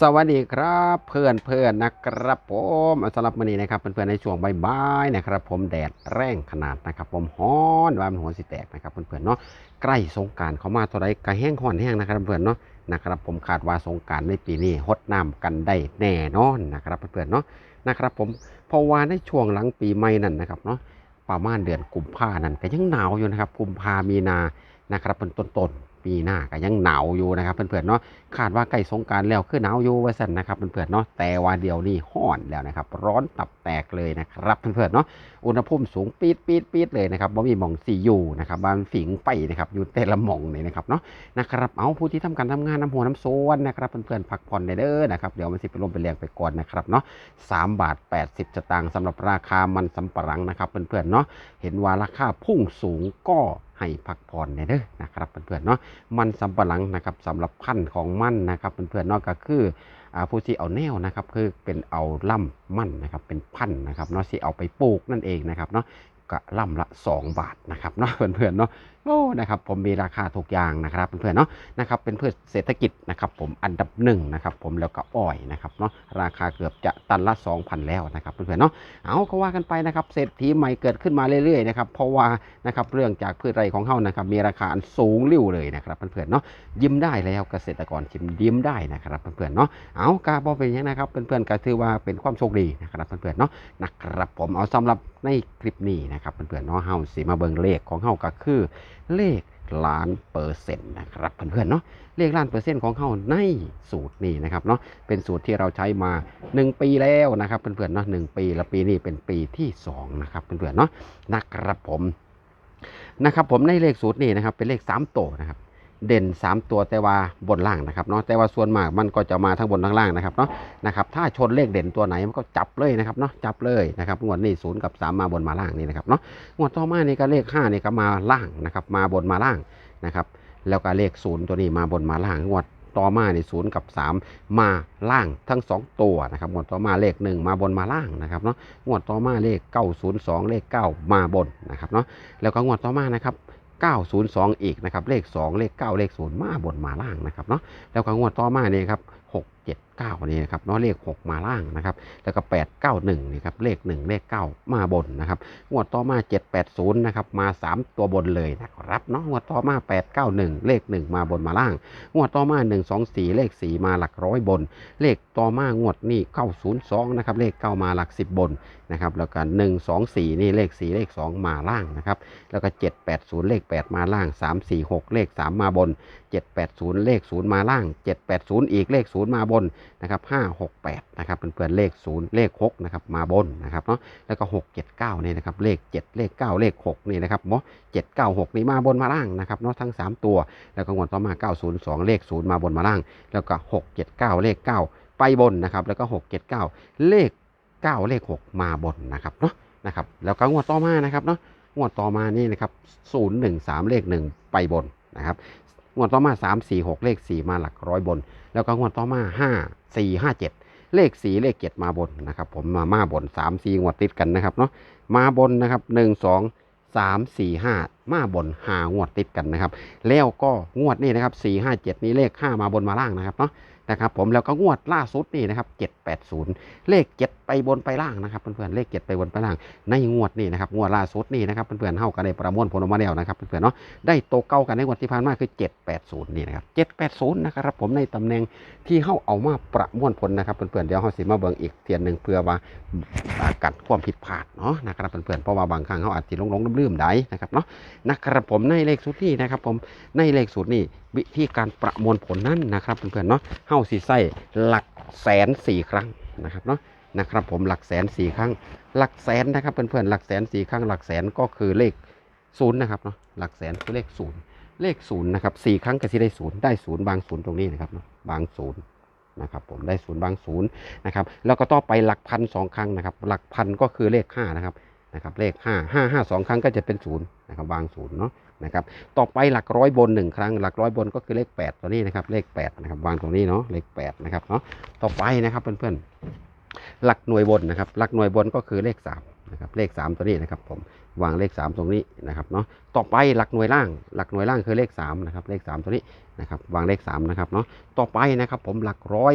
สวัสดีครับเพื่อนเพื่อนนะครับผมสำหรับวันนี้นะครับเพื่อนๆในช่วงบ่ายๆนะครับ ผมแดดแรงขนาดนะครับผมฮ้อนว่ามันหัวสิแตกนะครับเพื่อนๆเนาะใกล้สงการเขามาเท่าไรกระแห้งห่อนแห้งนะครับเพื่อนเนาะนะครับผมคาดว่าสงการในปีนี้ฮดน้ำกันได้แน่นอนนะครับเพื่อนๆเนาะนะครับผมเพราะว่าในช่วงหลังปีใหม่นั่นนะครับเนาะประมาณเดือนกุมภานั่นก็ยังหนาวอยู่นะครับกุมภามีนานะครับเป็นต้นๆ ปีหน้าก็ยังหนาวอยู่นะครับเพื่อนๆเนาะคาดว่าใกล้สงการแล้วคือหนาวอยู่ว่าสันนะครับเพื่อนๆเนาะแต่ว่าเดี๋ยวนี้ห้อนแล้วนะครับ ร้อนตับแตกเลยนะครับเพื่อนๆเนาะอุณหภูมิสูงปี๊ดปี๊ดปี๊ดเลยนะครับบ่มีหม่องสีอยู่นะครับบางฝิงไปนะครับอยู่แต่ละหม่องเลยนะครับเนาะนะครับเอาผู้ที่ทำการทำงานน้ำหัวน้ำโซนนะครับเพื่อนๆพักผ่อนได้เด้อนะครับเดี๋ยวมันสิไปลมไปแรงไปก่อนนะครับเนาะสามบาท80สตางค์สำหรับราคามันสำปะหลังนะครับเพื่อนๆเนาะเห็นว่าราคาพุ่งสูงก็ ให้พักผ่อนได้เด้อนะครับเพื่อนๆเนาะมันสำปะหลังนะครับสำหรับพันธุ์ของมันนะครับเพื่อนๆเนาะก็คืออ่าผู้ที่เอาแนวนะครับคือเป็นเอาล่ำมันนะครับเป็นพันธุ์นะครับเนาะที่เอาไปปลูกนั่นเองนะครับเนาะก็ล่ำละ 2 บาทนะครับเนาะเพื่อนๆเนาะ โอ้นะครับผมมีราคาทุกอย่างนะครับเพื่อนๆเนาะนะครับเป็นพืชเศรษฐกิจนะครับผมอันดับหนึ่งนะครับผมแล้วก็อ้อยนะครับเนาะราคาเกือบจะตันละ 2,000 แล้วนะครับเพื่อนๆเนาะเอาก็ว่ากันไปนะครับเศรษฐีใหม่เกิดขึ้นมาเรื่อยๆนะครับเพราะว่านะครับเรื่องจากพืชไร่ของเฮานะครับมีราคาอันสูงริ่วเลยนะครับเพื่อนๆเนาะยิ้มได้แล้วเกษตรกรชิมยิ้มได้นะครับเพื่อนๆเนาะเอากาบอเป็นย่างนะครับเพื่อนๆก็ถือว่าเป็นความโชคดีนะครับเพื่อนๆเนาะนะครับผมเอาสำหรับในคลิปนี้นะครับเพื่อนๆเนาะเฮาสิมาเบิงเลขของเฮาก็คือเลขล้านเปอร์เซ็นต์นะครับเพื่อนๆเนาะเลขล้านเปอร์เซ็นต์ของเขาในสูตรนี้นะครับเนาะเป็นสูตรที่เราใช้มา 1 ปีแล้วนะครับเพื่อนๆเนาะหนึ่งปีและปีนี้เป็นปีที่สองนะครับเพื่อนๆเนาะนะครับผมนะครับผมในเลขสูตรนี้นะครับเป็นเลข3ตัวนะครับ เด่น 3 ตัวแต่ว่าบนล่างนะครับเนาะแต่ว่าส่วนมากมันก็จะมาทั้งบนทั้งล่างนะครับเนาะนะครับถ้าชนเลขเด่นตัวไหนมันก็จับเลยนะครับเนาะจับเลยนะครับงวดนี้ศูนย์กับ 3 มาบนมาล่างนี่นะครับเนาะงวดต่อมานี่ก็เลข5นี่ก็มาล่างนะครับมาบนมาล่างนะครับแล้วก็เลขศูนย์ตัวนี้มาบนมาล่างงวดต่อมาในศูนย์กับ 3 มาล่างทั้ง 2 ตัวนะครับงวดต่อมาเลข 1 มาบนมาล่างนะครับเนาะงวดต่อมาเลข 902 เลข 9 มาบนนะครับเนาะแล้วก็งวดต่อมานะครับ 902 อีกนะครับ เลข 2 เลข 9 เลข 0 มาบนมาล่างนะครับเนาะ แล้วก็งวดต่อมาเนี่ยครับ6 7 9นี่นะครับเนาะเลข 6 มาล่างนะครับแล้วก็ 8 9 1นี่ครับเลข 1 เลข 9 มาบนนะครับงวดต่อมา 780นะครับมา 3 ตัวบนเลยนะครับเนาะงวดต่อมา 891 เลข 1 มาบนมาล่าง งวดต่อมา 124 เลข 4 มาหลักร้อยบน เลขต่อมางวดนี่902นะครับเลข 9 มาหลัก 10 บนนะครับแล้วก็1 2 4 นี่เลข 4 เลข 2 มาล่างนะครับแล้วก็ 780 เลข 8 มาล่าง 3 4 6 เลข 3 มาบน 780 เลข 0 มาล่าง 780 อีกเลข 0 มาบนนะครับ568นะครับเพื่อนๆเลข0เลข6นะครับมาบนนะครับเนาะแล้วก็679นี่นะครับเลข7เลข9เลข6นี่นะครับเนาะ796นี่มาบนมาล่างนะครับเนาะทั้ง3ตัว แล้วก็งวดต่อมา902เลข0มาบนมาล่าง แล้วก็679เลข9ไปบนนะครับแล้วก็679เลข9เลข6มาบนนะครับเนาะนะครับแล้วก็งวดต่อมานะครับเนาะงวดต่อมานี่นะครับ013 เลข 1 ไปบนนะครับ งวดต่อมา 3 4 6 เลข 4 มาหลักร้อยบน แล้วก็งวดต่อมา 5 4 5 7 เลข 4 เลข 7 มาบนนะครับผมมามาบน 3 4 งวดติดกันนะครับเนาะมาบนนะครับ 1 2 3 4 5 มาบน5งวดติดกันนะครับ แล้วก็งวดนี้นะครับ 4 5 7 นี้เลข 5 มาบนมาล่างนะครับเนาะ นะครับผมแล้วก็งวดล่าสุดนี่นะครับ780 เลข 7 ไปบนไปล่างนะครับเพื่อนๆเลข 7 ไปบนไปล่าง ในงวดนี้นะครับงวดล่าสุดนี่นะครับเพื่อนๆเฮากันได้ประมวลผลออกมาแล้วนะครับเพื่อนๆเนาะได้โตเก้ากันในงวดที่ผ่านมาคือ 780 นี่นะครับ780 นะครับผมในตำแหน่งที่เฮาเอามาประมวลผลนะครับเพื่อนๆเดี๋ยวเฮาสิมาเบิ่งอีกเทียนหนึ่งเพื่อว่าอากัดความผิดพลาดเนาะนะครับเพื่อนๆเพราะว่าบางครั้งเฮาอาจจะหลงๆลืมๆได้นะครับเนาะนะครับผมในเลขสุดนี้นะครับผมในเลขสูตรนี้วิธีการประมวลผลนั้นนะครับเพื่อนๆเนาะเฮาาสิใส่หลักแสนสี่ครั้งนะครับเนาะนะครับผมหลักแสนสี่ครั้ง หลักแสนนะครับเพื่อนๆหลักแสนสี่ครั้ง หลักแสนก็คือเลขศูนย์นะครับเนาะหลักแสนคือเลขศูนย์เลขศูนย์นะครับสี่ครั้งก็สิได้ศูนย์ได้ศูนย์บางศูนย์ตรงนี้นะครับเนาะบางศูนย์นะครับผมได้ศูนย์บางศูนย์นะครับแล้วก็ต่อไปหลักพันสองครั้งนะครับหลักพันก็คือเลขห้านะครับนะครับเลขห้าห้าห้าสองครั้งก็จะเป็นศูนย์นะครับบางศูนย์เนาะ นะครับ ต่อไปหลักร้อยบนหนึ่งครั้ง หลักร้อยบนก็คือเลขแปดตัวนี้นะครับ เลขแปดนะครับวางตรงนี้เนาะ เลขแปดนะครับเนาะ ต่อไปนะครับเพื่อนๆ หลักหน่วยบนนะครับ หลักหน่วยบนก็คือเลข3นะครับ เลข 3 ตัวนี้นะครับผม วางเลข 3 ตรงนี้นะครับเนาะ ต่อไปหลักหน่วยล่าง หลักหน่วยล่างคือเลข3นะครับ เลข 3 ตัวนี้นะครับ วางเลข3นะครับเนาะ ต่อไปนะครับผมหลักร้อย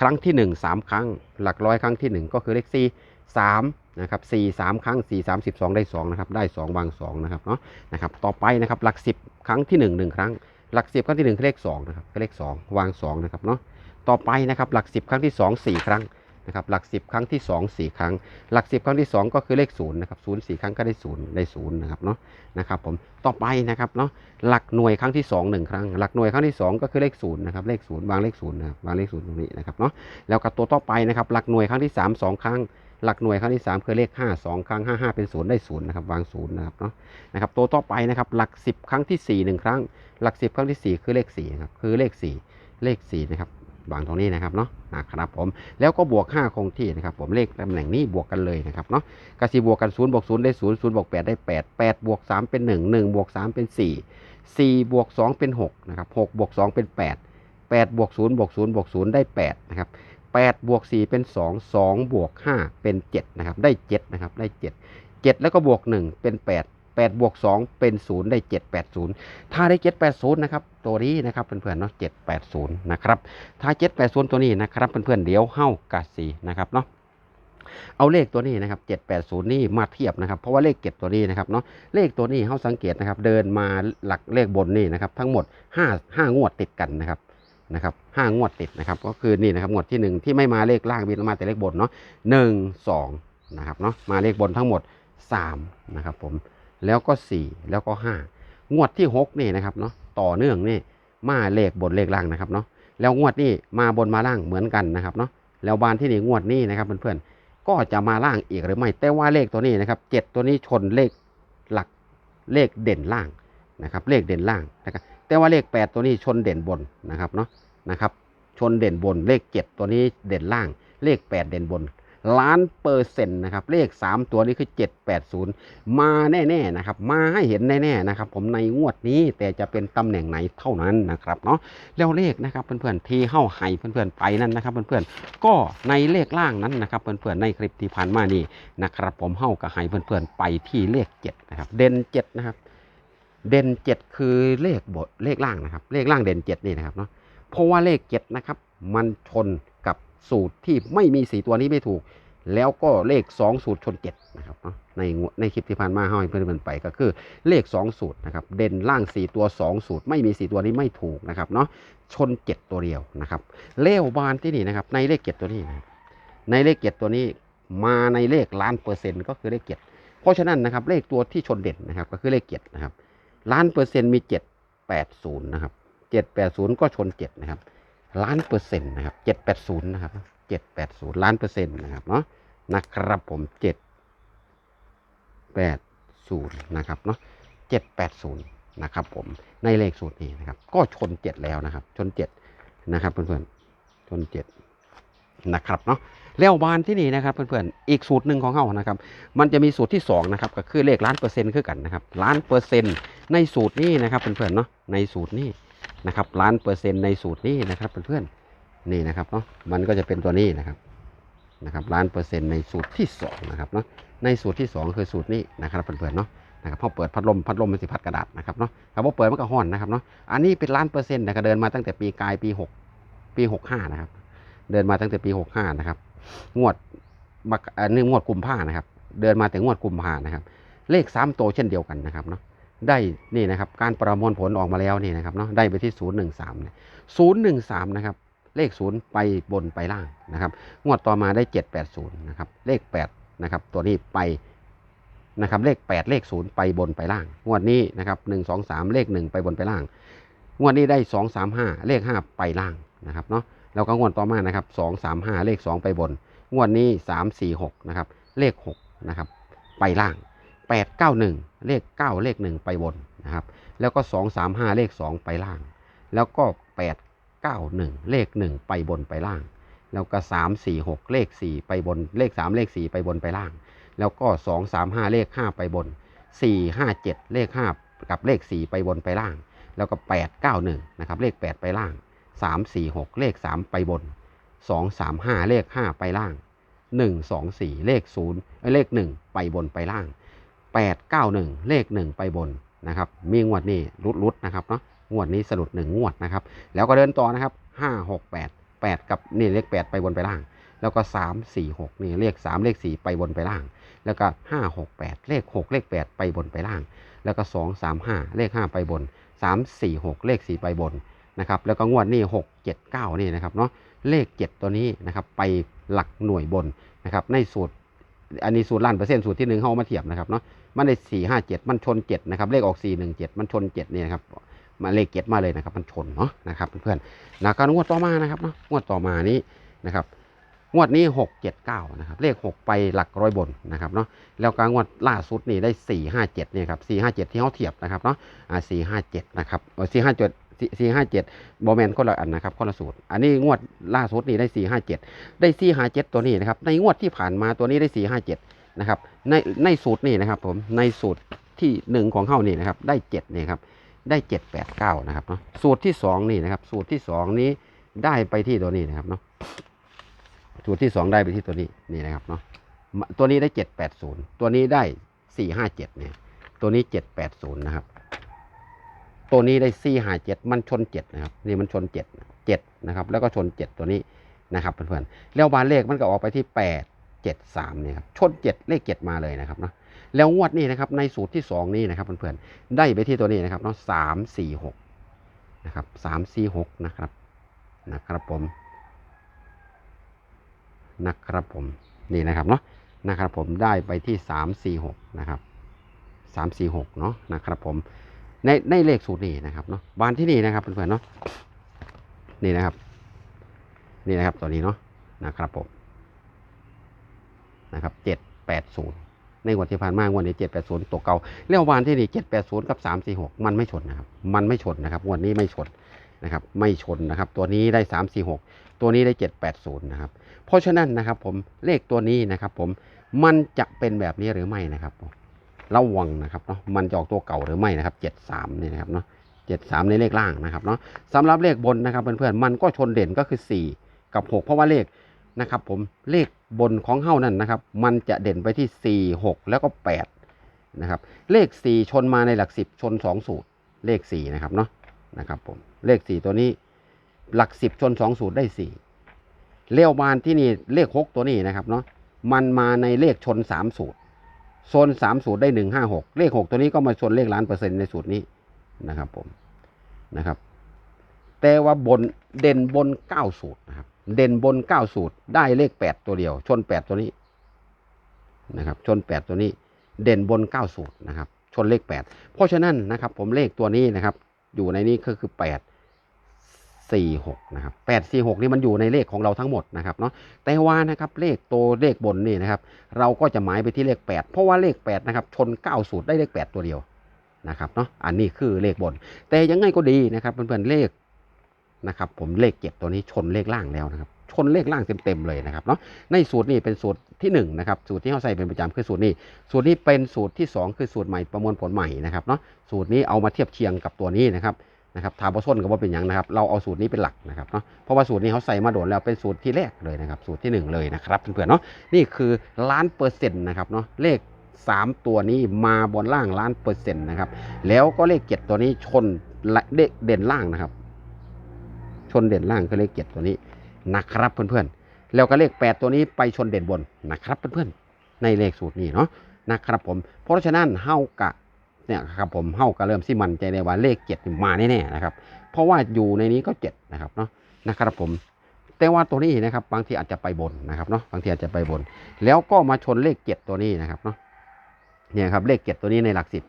ครั้งที่ 1 3 ครั้ง หลักร้อยครั้งที่ 1 ก็คือเลข4 3นะครับ4 3 ครั้ง 4 3 12 ได้2นะครับได้ 2 วาง2นะครับเนาะนะครับต่อไปนะครับหลัก 10 ครั้งที่ 1 1 ครั้ง หลัก 10 ครั้งที่1เลข2นะครับเลข 2 วาง2นะครับเนาะต่อไปนะครับหลัก 10 ครั้งที่ 2 4 ครั้งนะครับหลัก 10 ครั้งที่ 2 4 ครั้ง หลัก 10 ครั้งที่ 2 ก็คือเลข0นะครับ0 4 ครั้งก็ได้ 0 ได้0นะครับเนาะนะครับผมต่อไปนะครับเนาะหลักหน่วยครั้งที่ 2 1 ครั้ง หลักหน่วยครั้งที่ 2 ก็คือเลข0นะครับเลข0วางเลข0นะครับวางเลข0ตรงนี้นะครับเนาะแล้วกับตัวต่อไปนะครับหลักหน่วยครั้งที่ 3 2 ครั้ง หลักหน่วยครั้งที่ 3 คือเลข 5 2 ครั้ง 5 5 เป็น0ได้0นะครับวาง0นะครับเนาะนะครับตัวต่อไปนะครับหลัก 10 ครั้งที่ 4 1 ครั้ง หลัก 10 ครั้งที่ 4 คือเลข4นะครับคือเลข 4 เลข4นะครับวางตรงนี้นะครับเนาะนะครับผมแล้วก็บวก 5 คงที่นะครับผมเลขตำแหน่งนี้บวกกันเลยนะครับเนาะกสิบวกกัน0บวก0ได้0 0บวก8ได้ 8 8 บวก 3 เป็น 1 1 บวก 3 เป็น 4 4 บวก 2 เป็น6นะครับ6บวก 2 เป็น 8 8 บวก 0 บวก 0 บวก 0 ได้ 8 นะครับ 8บวก4เป็น 2 2 บวก 5 เป็น 7 นะครับ ได้ 7 นะครับ ได้ 7 7 แล้วก็บวก 1 เป็น 8 8บวก2เป็น 0 ได้ 780 ถ้าได้ 780 นะครับ ตัวนี้นะครับเพื่อนๆเนาะ780 นะครับ ถ้า 780 ตัวนี้นะครับเพื่อนๆเดี๋ยวเฮ้ากาสีนะครับเนาะเอาเลขตัวนี้นะครับ 780 นี่มาเทียบนะครับ เพราะว่าเลขเก็บตัวนี้นะครับเนาะ เลขตัวนี้เฮาสังเกตนะครับ เดินมาหลักเลขบนนี่นะครับ ทั้งหมด 5 5 งวดติดกันนะครับ นะครับห้างวดติดนะครับ ก็คือนี่นะครับงวดที่ 1 ที่ไม่มาเลขล่างมีมาแต่เลขบนเนาะ1 2นะครับเนาะมาเลขบนทั้งหมด3นะครับผมแล้วก็ 4 แล้วก็ 5 งวดที่ 6 นี่นะครับเนาะต่อเนื่องนี่มาเลขบนเลขล่างนะครับเนาะแล้วงวดนี้มาบนมาล่างเหมือนกันนะครับเนาะแล้วบานที่นี่งวดนี้นะครับเพื่อนๆก็จะมาล่างอีกหรือไม่แต่ว่าเลขตัวนี้นะครับเจ็ดตัวนี้ชนเลขหลักเลขเด่นล่างนะครับเลขเด่นล่างนะครับ แต่ว่าเลขแปดตัวนี้ชนเด่นบนนะครับเนาะนะครับ ชนเด่นบนเลขเจ็ดตัวนี้เด่นล่าง เลขแปดเด่นบน ล้านเปอร์เซ็นต์นะครับ เลขสามตัวนี้คือเจ็ดแปดศูนย์มาแน่ๆนะครับ มาให้เห็นแน่ๆนะครับ ผมในงวดนี้แต่จะเป็นตำแหน่งไหนเท่านั้นนะครับเนาะแล้วเลขนะครับเพื่อนๆที่เข้าไห้เพื่อนๆไปนั่นนะครับ เพื่อนๆก็ในเลขล่างนั้นนะครับ เพื่อนๆในคลิปที่ผ่านมานี่นะครับ ผมเข้ากับไห้เพื่อนๆไปที่เลขเจ็ดนะครับ เด่นเจ็ดนะครับ เด่นเจ็ดคือเลขบทเลขล่างนะครับ เลขล่างเด่นเจ็ดนี่นะครับเนาะเพราะว่าเลขเจ็ดนะครับ มันชนกับสูตรที่ไม่มีสีตัวนี้ไม่ถูก แล้วก็เลขสองสูตรชนเจ็ดนะครับเนาะในงวดในคลิปที่ผ่านมาให้เพื่อนๆไปก็คือเลขสองสูตรนะครับ เด่นล่างสี่ตัวสองสูตร ไม่มีสีตัวนี้ไม่ถูกนะครับเนาะชนเจ็ดตัวเดียวนะครับ เลวบานที่นี่นะครับ ในเลขเจ็ดตัวนี้นะในเลขเจ็ดตัวนี้มาในเลขล้านเปอร์เซ็นต์ก็คือเลขเจ็ดเพราะฉะนั้นนะครับเลขตัวที่ชนเด่นนะครับก็คือเลขเจ็ดนะครับ ล้านเปอร์เซ็นต์มีเจ็ดแปดศูนย์นะครับเจ็ดแปดศูนย์ก็ชนเจ็ดนะครับล้านเปอร์เซ็นต์นะครับเจ็ดแปดศูนย์นะครับเจ็ดแปดศูนย์ล้านเปอร์เซ็นต์นะครับเนาะนะครับผมเจ็ดแปดศูนย์นะครับเนาะเจ็ดแปดศูนย์นะครับผมในเลขสูตรนี้นะครับ ก็ชนเจ็ดแล้วนะครับ ชนเจ็ดนะครับเพื่อนๆชนเจ็ดนะครับเนาะ แล้วบานที่นี่นะครับเพื่อนๆอีกสูตรหนึ่งของเขานะครับ มันจะมีสูตรที่สองนะครับก็คือเลขล้านเปอร์เซ็นต์คือกันนะครับล้านเปอร์เซ็นต์ในสูตรนี้นะครับเพื่อนๆเนาะในสูตรนี้นะครับล้านเปอร์เซ็นต์ในสูตรนี้นะครับเพื่อนๆนี่นะครับเนาะมันก็จะเป็นตัวนี้นะครับนะครับล้านเปอร์เซ็นต์ในสูตรที่สองนะครับเนาะในสูตรที่สองคือสูตรนี้นะครับเพื่อนๆเนาะนะครับพอเปิดพัดลมพัดลมมันสิพัดกระดาษนะครับเนาะถ้าพอเปิดมันก็ห้อนนะครับเนาะอันนี้เป็นล้านเปอร์เซ็นต์นะครับเดินมาตั้งแต่ปีกายปีหกปีหกห้านะครับเดินมาตั้งแต่ปีหกห้านะครับ งวดบักอันนี้งวดกุมภานะครับ เดินมาแต่งวดกุมภานะครับ เลขสามโตวเช่นเดียวกันนะครับเนาะได้นี่นะครับการประมวลผลออกมาแล้วนี่นะครับเนาะได้ไปที่ศูนย์หนึ่งสามศูนย์หนึ่งสามนะครับ เลขศูนย์ไปบนไปล่างนะครับ งวดต่อมาได้เจ็ดแปดศูนย์นะครับ เลขแปดนะครับ ตัวนี้ไปนะครับเลขแปดเลขศูนย์ไปบนไปล่าง งวดนี้นะครับหนึ่งสองสามเลขหนึ่งไปบนไปล่าง งวดนี้ได้สองสามห้าเลขห้าไปล่างนะครับเนาะ แล้วก็งวดต่อมานะครับสองสามห้าเลขสองไปบน งวดนี้สามสี่หกนะครับ เลขหกนะครับ ไปล่างแปดเก้าหนึ่งเลขเก้าเลขหนึ่งไปบนนะครับ แล้วก็สองสามห้าเลขสองไปล่าง แล้วก็แปดเก้าหนึ่งเลขหนึ่งไปบนไปล่าง แล้วก็สามสี่หกเลขสี่ไปบน เลขสามเลขสี่ไปบนไปล่าง แล้วก็สองสามห้าเลขห้าไปบนสี่ห้าเจ็ดเลขห้ากับเลขสี่ไปบนไปล่าง แล้วก็แปดเก้าหนึ่งนะครับ เลขแปดไปล่าง สามสี่หกเลขสามไปบนสองสามห้าเลขห้าไปล่างหนึ่งสองสี่เลขศูนย์เลขหนึ่งไปบนไปล่างแปดเก้าหนึ่งเลขหนึ่งไปบนนะครับมีงวดนี้รุดรุดนะครับเนาะงวดนี้สรุดหนึ่งงวดนะครับ แล้วก็เดินต่อนะครับห้าหกแปดแปดกับนี่เลขแปดไปบนไปล่าง แล้วก็สามสี่หกนี่เลขสามเลขสี่ไปบนไปล่าง แล้วก็ห้าหกแปดเลขหกเลขแปดไปบนไปล่าง แล้วก็สองสามห้าเลขห้าไปบนสามสี่หกเลขสี่ไปบน นะครับแล้วก็งวดนี้หกเจ็ดเก้านี่นะครับเนาะเลขเจ็ดตัวนี้นะครับไปหลักหน่วยบนนะครับในสูตรอันนี้สูตรล้านเปอร์เซ็นต์สูตรที่หนึ่งเข้ามาเทียบนะครับเนาะมันได้สี่ห้าเจ็ดมันชนเจ็ดนะครับเลขออกสี่หนึ่งเจ็ดมันชนเจ็ดนี่นะครับมาเลขเจ็ดมาเลยนะครับมันชนเนาะนะครับเพื่อนๆแล้วก็งวดต่อมานะครับเนาะงวดต่อมานี้นะครับงวดนี้หกเจ็ดเก้านะครับเลขหกไปหลักร้อยบนนะครับเนาะแล้วก็งวดล่าสุดนี่ได้สี่ห้าเจ็ดเนี่ยครับสี่ห้าเจ็ดที่เขาเทียบนะครับเนาะอ่าสี่ห้าเจ็ดนะครับสี่ห้าเจ็ด สี่ห้าเจ็ดบอแมนคนละอันนะครับคนละสูตร อันนี้งวดล่าสุดนี่ได้สี่ห้าเจ็ดได้สี่ห้าเจ็ดตัวนี้นะครับในงวดที่ผ่านมาตัวนี้ได้สี่ห้าเจ็ดนะครับในในสูตรนี่นะครับผมในสูตรที่หนึ่งของเขานี่นะครับได้เจ็ดนี่ครับได้เจ็ดแปดเก้านะครับเนาะสูตรที่สองนี่นะครับสูตรที่สองนี้ได้ไปที่ตัวนี้นะครับเนาะสูตรที่สองได้ไปที่ตัวนี้นี่นะครับเนาะตัวนี้ได้เจ็ดแปดศูนย์ตัวนี้ได้สี่ห้าเจ็ดเนี่ยตัวนี้เจ็ดแปดศูนย์นะครับ ตัวนี้ได้สี่หาเจ็ดมันชนเจ็ดนะครับนี่มันชนเจ็ดเจ็ดนะครับ แล้วก็ชนเจ็ดตัวนี้นะครับเพื่อนๆแล้วบานเลขมันก็ออกไปที่แปดเจ็ดสามเนี่ยครับชนเจ็ดเลขเจ็ดมาเลยนะครับเนาะแล้วงวดนี้นะครับในสูตรที่สองนี้นะครับเพื่อนๆได้ไปที่ตัวนี้นะครับเนาะสามสี่หกนะครับสามสี่หกนะครับนะครับผมนะครับผมนี่นะครับเนาะนะครับผมได้ไปที่สามสี่หกนะครับสามสี่หกเนาะนะครับผม ในในเลขสูตรนี้นะครับเนาะบานที่นี่นะครับเพื่อนๆเนาะนี่นะครับ นี่นะครับตัวนี้เนาะนะครับผมนะครับเจ็ดแปดศูนย์ในวันที่ผ่านมางวดนี้เจ็ดแปดศูนย์ตัวเก่าแล้ววานที่นี่เจ็ดแปดศูนย์กับสามสี่หกมันไม่ชนนะครับ มันไม่ชนนะครับงวดนี้ไม่ชนนะครับ ไม่ชนนะครับ ตัวนี้ได้สามสี่หกตัวนี้ได้เจ็ดแปดศูนย์นะครับ เพราะฉะนั้นนะครับ ผมเลขตัวนี้นะครับ ผมมันจะเป็นแบบนี้หรือไม่นะครับผม ระวังนะครับเนาะมันจะออกตัวเก่าหรือไม่นะครับเจ็ดสามนี่นะครับเนาะเจ็ดสามในเลขล่างนะครับเนาะสำหรับเลขบนนะครับเพื่อนๆมันก็ชนเด่นก็คือสี่กับหกเพราะว่าเลขนะครับผมเลขบนของเฮ้านั่นนะครับ มันจะเด่นไปที่สี่หกแล้วก็แปดนะครับเลขสี่ชนมาในหลักสิบชนสองสูตรเลขสี่นะครับเนาะนะครับผมเลขสี่ตัวนี้หลักสิบชนสองสูตรได้สี่เลขบานที่นี่เลขหกตัวนี้นะครับเนาะมันมาในเลขชนสามสูตร โซนสามสูตรได้หนึ่งห้าหกเลขหกตัวนี้ก็มาชนเลขล้านเปอร์เซ็นต์ในสูตรนี้นะครับผมนะครับ แต่ว่าบนเด่นบนเก้าสูตรนะครับ เด่นบนเก้าสูตรได้เลขแปดตัวเดียว ชนแปดตัวนี้นะครับ ชนแปดตัวนี้ เด่นบนเก้าสูตรนะครับ ชนเลขแปดเพราะฉะนั้นนะครับ ผมเลขตัวนี้นะครับ อยู่ในนี้ก็คือแปด สี่หกนะครับแปดสี่หกนี่มันอยู่ในเลขของเราทั้งหมดนะครับเนาะแต่ว่านะครับเลขตัวเลขบนนี่นะครับเราก็จะหมายไปที่เลขแปดเพราะว่าเลขแปดนะครับชนเก้าสูตรได้เลขแปดตัวเดียวนะครับเนาะอันนี้คือเลขบน แต่ยังไงก็ดีนะครับเพื่อนๆเลขนะครับผมเลขเจ็ดตัวนี้ชนเลขล่างแล้วนะครับชนเลขล่างเต็มๆเลยนะครับเนาะในสูตรนี้เป็นสูตรที่หนึ่งนะครับสูตรที่เขาใส่เป็นประจำคือสูตรนี้ สูตรนี้เป็นสูตรที่สองคือสูตรใหม่ประมวลผลใหม่นะครับเนาะสูตรนี้เอามาเทียบเคียงกับตัวนี้นะครับ นะครับทาบอส้นก็ว่าเป็นอย่างนะครับ เราเอาสูตรนี้เป็นหลักนะครับเนาะเพราะว่าสูตรนี้เขาใส่มาโดนแล้วเป็นสูตรที่แรกเลยนะครับสูตรที่หนึ่งเลยนะครับเพื่อนๆเนาะนี่คือล้านเปอร์เซ็นต์นะครับเนาะเลข 3 ตัวนี้มาบนล่างล้านเปอร์เซ็นต์นะครับแล้วก็เลขเจ็ดตัวนี้ชนเลขเด่นล่างนะครับ ชนเด่นล่างคือเลขเจ็ดตัวนี้นะครับเพื่อนๆแล้วก็เลขแปดตัวนี้ไปชนเด่นบนนะครับเพื่อนๆในเลขสูตรนี้เนาะนะครับผมเพราะฉะนั้นเฮากะ เนี่ยครับผมเฮาก็เริ่มสิมันใจในว่าเลขเจ็ดมาแน่ๆนะครับ เพราะว่าอยู่ในนี้ก็เจ็ดนะครับเนาะนะครับผม แต่ว่าตัวนี้นะครับ บางทีอาจจะไปบนนะครับเนาะบางทีอาจจะไปบน แล้วก็มาชนเลขเจ็ดตัวนี้นะครับเนาะเนี่ยครับเลขเจ็ดตัวนี้ในหลักสิบ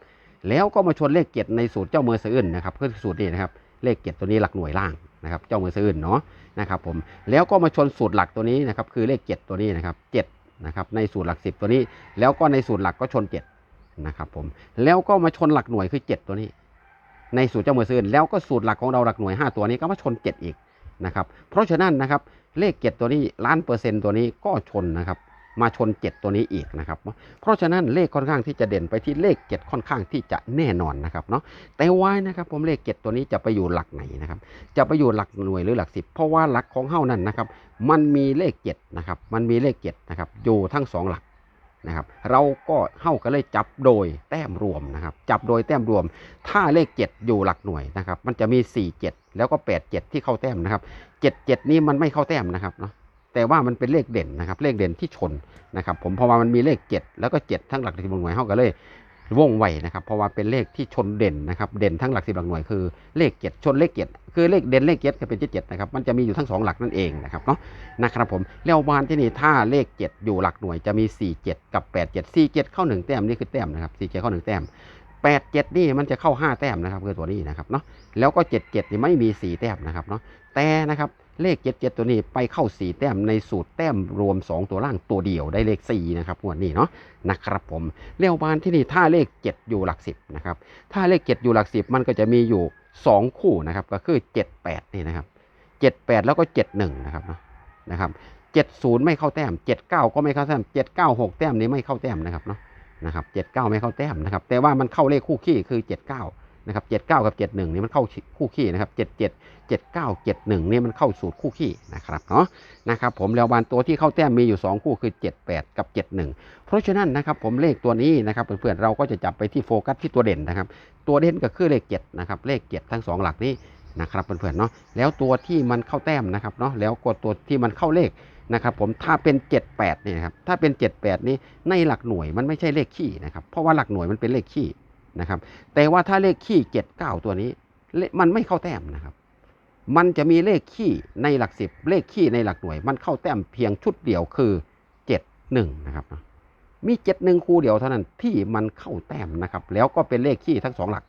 แล้วก็มาชนเลขเจ็ดในสูตรเจ้าเมือซื่นนะครับคือสูตรนี้นะครับเลขเจ็ดตัวนี้หลักหน่วยล่างนะครับ เจ้าเมือซื่นเนาะนะครับผมแล้วก็มาชนสูตรหลักตัวนี้นะครับคือเลขเจ็ดตัวนี้นะครับเจ็ดนะครับในสูตรหลักสิบตัวนี้ แล้วก็ในสูตรหลักก็ชนเจ็ด นะครับผมแล้วก็มาชนหลักหน่วยคือ 7 ตัวนี้ ในสูตรเจ้ามือซื่นแล้วก็สูตรหลักของเราหลักหน่วย 5 ตัวนี้ก็มาชน 7 อีกนะครับเพราะฉะนั้นนะครับเลข 7 ตัวนี้ล้านเปอร์เซ็นต์ตัวนี้ก็ชนนะครับมาชน 7 ตัวนี้อีกนะครับ เพราะฉะนั้นเลขค่อนข้างที่จะเด่นไปที่เลข 7 ค่อนข้างที่จะแน่นอนนะครับเนาะแต่ว่านะครับผมเลข 7 ตัวนี้จะไปอยู่หลักไหนนะครับ จะไปอยู่หลักหน่วยหรือหลัก 10 เพราะว่าหลักของเฮ้านั่นนะครับ มันมีเลข7นะครับมันมีเลข7นะครับอยู่ทั้งสองหลัก นะครับ เราก็เข้าก็เลยจับโดยแต้มรวมนะครับ จับโดยแต้มรวม ถ้าเลข 7 อยู่หลักหน่วยนะครับ มันจะมี 4 7 แล้วก็ 8 7 ที่เข้าแต้มนะครับ 7 7 นี้มันไม่เข้าแต้มนะครับเนาะแต่ว่ามันเป็นเลขเด่นนะครับ เลขเด่นที่ชนนะครับ ผมเพราะว่ามันมีเลข 7 แล้วก็ 7 ทั้งหลักที่หลักหน่วยเข้าก็เลย ว่องไวนะครับ เพราะว่าเป็นเลขที่ชนเด่นนะครับเด่นทั้งหลักสิบหลักหน่วยคือเลขเจ็ดชนเลขเจ็ดคือเลขเด่นเลขเจ็ดก็เป็นเจ็ดเจ็ดนะครับมันจะมีอยู่ทั้งสองหลักนั่นเองนะครับเนาะนะครับผมแล้วบานที่นี่ถ้าเลขเจ็ดอยู่หลักหน่วยจะมีสี่เจ็ดกับแปดเจ็ดสี่เจ็ดเข้าหนึ่งแต้มนี่คือแต้มนะครับสี่เจ็ดเข้าหนึ่งแต้มแปดเจ็ดนี่มันจะเข้าห้าแต้มนะครับคือตัวนี้นะครับเนาะแล้วก็เจ็ดเจ็ดนี่ไม่มีสี่แต้มนะครับเนาะแต่นะครับ เลขเจ็ดเจ็ดตัวนี้ไปเข้าสี่แต้มในสูตรแต้มรวมสองตัวล่างตัวเดียวได้เลขสี่นะครับงวดนี้เนาะนะครับผมเลี้ยวบานที่นี่ถ้าเลข7อยู่หลักสิบนะครับถ้าเลข7อยู่หลักสิบมันก็จะมีอยู่2คู่นะครับก็คือ7 8นี่นะครับ7 8แล้วก็7 1นะครับนะนะครับ70ไม่เข้าแต้ม79ก็ไม่เข้าแต้ม796แต้มนี้ไม่เข้าแต้มนะครับเนาะนะครับ79ไม่เข้าแต้มนะครับแต่ว่ามันเข้าเลขคู่ขี้คือ79 นะครับ79กับ71นี่มันเข้าคู่ขี้นะครับ77 79 71นี่มันเข้าสูตรคู่ขี้นะครับเนาะนะครับผมแล้วบานตัวที่เข้าแต้มมีอยู่2คู่คือ78กับ71เพราะฉะนั้นนะครับผมเลขตัวนี้นะครับเพื่อนๆเราก็จะจับไปที่โฟกัสที่ตัวเด่นนะครับ ตัวเด่นก็คือเลข7นะครับเลข7ทั้ง2หลักนี้นะครับเพื่อนๆเนาะแล้วตัวที่มันเข้าแต้มนะครับเนาะแล้วก็ตัวที่มันเข้าเลขนะครับผมถ้าเป็น 78นี่นะครับถ้าเป็น 78 นี้ในหลักหน่วยมันไม่ใช่เลขขี้นะครับเพราะว่าหลักหน่วยมันเป็นเลขขี้ นะครับ แต่ว่าถ้าเลขขี้79ตัวนี้มันไม่เข้าแต้มนะครับ มันจะมีเลขขี้ในหลักสิบเลขขี้ในหลักหน่วย มันเข้าแต้มเพียงชุดเดียวคือ71นะครับมีเจ็ดหนึ่งคู่เดียวเท่านั้นที่มันเข้าแต้มนะครับ แล้วก็เป็นเลขขี้ทั้งสองหลัก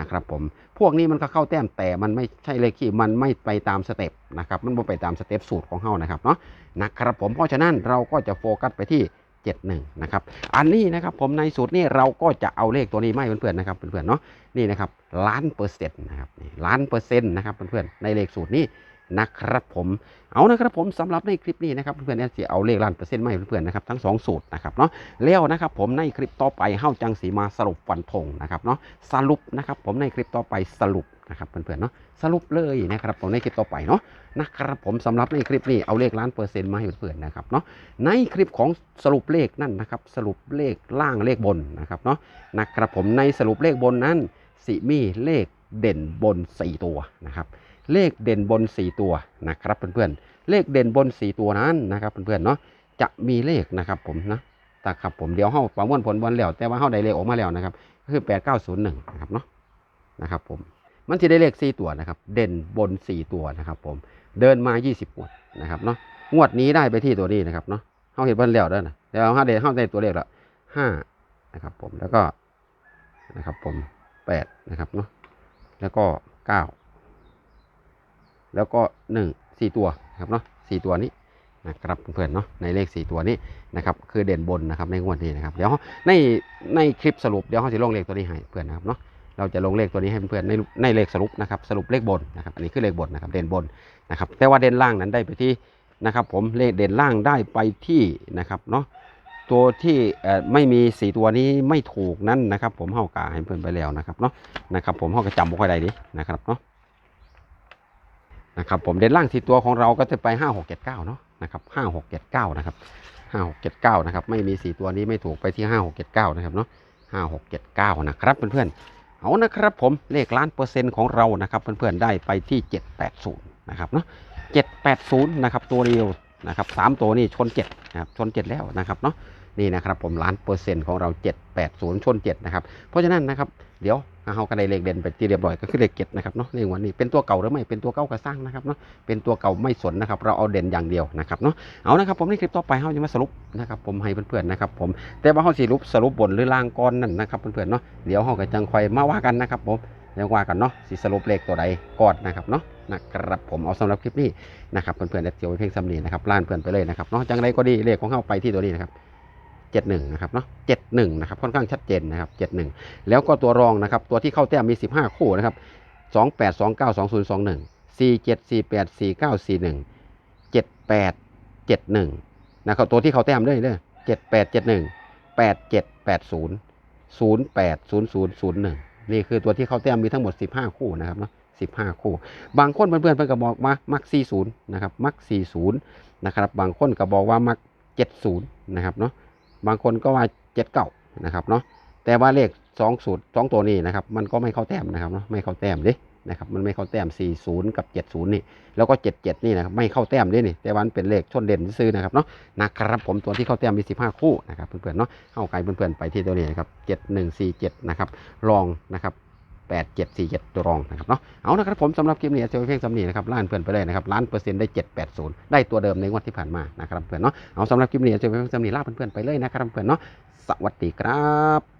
นะครับผมพวกนี้มันก็เข้าแต้มแต่มันไม่ใช่เลขขี้มันไม่ไปตามสเต็ปนะครับมันไม่ไปตามสเต็ปสูตรของเฮานะครับเนาะนะครับผมเพราะฉะนั้นเราก็จะโฟกัสไปที่ 71นะครับอันนี้นะครับผมในสูตรนี้เราก็จะเอาเลขตัวนี้มาให้เพื่อนๆนะครับเพื่อนๆเนาะนี่นะครับล้านเปอร์เซ็นต์นะครับนี่ล้านเปอร์เซ็นต์นะครับเพื่อนๆในเลขสูตรนี้ นะครับผมเอานะครับผมสำหรับในคลิปนี้นะครับเพื่อนๆเนี่ยเอาเลขล้านเปอร์เซ็นต์มาให้เพื่อนๆนะครับทั้งสองสูตรนะครับเนาะแล้วนะครับผมในคลิปต่อไปเฮ้าจังสีมาสรุปฟันธงนะครับเนาะสรุปนะครับผมในคลิปต่อไปสรุปนะครับเพื่อนๆเนาะสรุปเลยนะครับผมในคลิปต่อไปเนาะนะครับผมสำหรับในคลิปนี้เอาเลขล้านเปอร์เซ็นต์มาให้เพื่อนๆนะครับเนาะในคลิปของสรุปเลขนั่นนะครับสรุปเลขล่างเลขบนนะครับเนาะนะครับผมในสรุปเลขบนนั้นสิมีเลขเด่นบน 4 ตัวนะครับ เลขเด่นบน 4 ตัวนะครับเพื่อนๆ เลขเด่นบน 4 ตัวนั้นนะครับเพื่อนๆเนาะจะมีเลขนะครับผมนะแต่ครับผมเดี๋ยวเฮาประมวลผลบนแล้ว แต่ว่าเฮาได้เลขออกมาแล้วนะครับก็คือ 8901นะครับเนาะนะครับผมมันจะได้เลข 4 ตัวนะครับ เด่นบน 4 ตัวนะครับผมเดินมา 20งวดนะครับเนาะงวดนี้ได้ไปที่ตัวนี้นะครับเนาะเฮาเห็นบนแล้วเด้อนะแล้วเฮาได้เฮาได้ตัวเลขละ5นะครับผมแล้วก็นะครับผม8นะครับเนาะแล้วก็9 แล้วก็หนึ่งสี่ตัวครับเนาะสี่ตัวนี้นะครับเพื่อนๆเนาะในเลขสี่ตัวนี้นะครับคือเด่นบนนะครับในงวดนี้นะครับเดี๋ยวในในคลิปสรุปเดี๋ยวเขาจะลงเลขตัวนี้ให้เพื่อนนะครับเนาะเราจะลงเลขตัวนี้ให้เพื่อนๆในในเลขสรุปนะครับสรุปเลขบนนะครับอันนี้คือเลขบนนะครับเด่นบนนะครับแต่ว่าเด่นล่างนั้นได้ไปที่นะครับผมเลขเด่นล่างได้ไปที่นะครับเนาะตัวที่เอ่อไม่มีสี่ตัวนี้ไม่ถูกนั้นนะครับ ผมเฮากาให้เพื่อนไปแล้วนะครับเนาะนะครับผมเฮาก็จำบ่ค่อยได้ดินะครับเนาะ นะครับผมเด่นล่างที่ตัวของเราก็จะไป5 6 7 9เจ็ดเก้าเนาะนะครับ5 6 7 9นะครับ5 6 7 9นะครับไม่มี4ตัวนี้ไม่ถูกไปที่5 6 7 9นะครับเนาะ5 6 7 9นะครับเพื่อนๆเอานะครับผมเลขล้านเปอร์เซ็นต์ของเรานะครับเพื่อนๆได้ไปที่780นย์นะครับเนาะ780นย์นะครับตัวเดียวนะครับสามตัวนี่ชน7นะครับชน7แล้วนะครับเนาะ นี่นะครับผมล้านเปอร์เซ็นต์ของเรา 780ชน7นะครับเพราะฉะนั้นนะครับเดี๋ยวเราก็ได้เลขเด่นไปที่เรียบร้อยก็คือเลขเจ็ดนะครับเนาะในวันนี้เป็นตัวเก่าหรือไม่เป็นตัวเก่าก็สร้างนะครับเนาะเป็นตัวเก่าไม่สนนะครับเราเอาเด่นอย่างเดียวนะครับเนาะเอานะครับผมในคลิปต่อไปเราจะมาสรุปนะครับผมให้เพื่อนๆนะครับผมแต่ว่าเขาสรุปสรุปบนหรือล่างก้อนนั่นนะครับเพื่อนๆเนาะเดี๋ยวเราก็จังคอยมาว่ากันนะครับผมเดี๋ยวว่ากันเนาะสิสรุปเลขตัวใดก่อนนะครับเนาะนะครับผมเอาสำหรับคลิปนี้นะครับเพื่อนๆเดี๋ยวเพียงสำนีนะครับล้านเพื่อนไปเลยนะครับเนาะจังไรก็ดีเลขของเขาไปที่ตัวนี้นะครับ เจ็ดหนึ่งนะครับเนาะเจ็ดหนึ่งนะครับค่อนข้างชัดเจนนะครับเจ็ดหนึ่งแล้วก็ตัวรองนะครับตัวที่เข้าแต้มมี 15 คู่นะครับ28 29 20 21 47 48 49 41 78 71นะครับตัวที่เข้าแต้มด้วยเด้อ78 71 87 80 08 00 01 นี่คือตัวที่เข้าแต้มมีทั้งหมด 15 คู่นะครับเนาะ15 คู่ บางคนเพื่อนๆเพื่อนก็บอกมามัก40นะครับมัก40นะครับบางคนก็บอกว่ามัก70นะครับเนาะ บางคนก็ว่าเจ็ดเก้านะครับเนาะแต่ว่าเลขสองสูตรสองตัวนี้นะครับมันก็ไม่เข้าแต้มนะครับเนาะไม่เข้าแต้มดินะครับมันไม่เข้าแต้ม 40 กับ 70 นี่แล้วก็ 77 นี่นะครับไม่เข้าแต้มด้วยนี่แต่วันเป็นเลขชนเด่นซื้อนะครับเนาะนะครับผมตัวที่เข้าแต้มมี 15 คู่นะครับเพื่อนๆเนาะเข้าไกลเพื่อนๆไปที่ตัวนี้นะครับ 7147 นะครับลองนะครับ 8747ตัวรองนะครับเนาะเอานะครับผมสำหรับคลิปนี้เซลเพียงสำนีนะครับล้านเพื่อนไปเลยนะครับล้านเปอร์เซ็นต์ได้ 780 ได้ตัวเดิมในงวดที่ผ่านมานะครับเพื่อนเนาะเอาสำหรับคลิปนี้เซลเพียงสำนีลาเพื่อนๆไปเลยนะครับเพื่อนเนาะสวัสดีครับ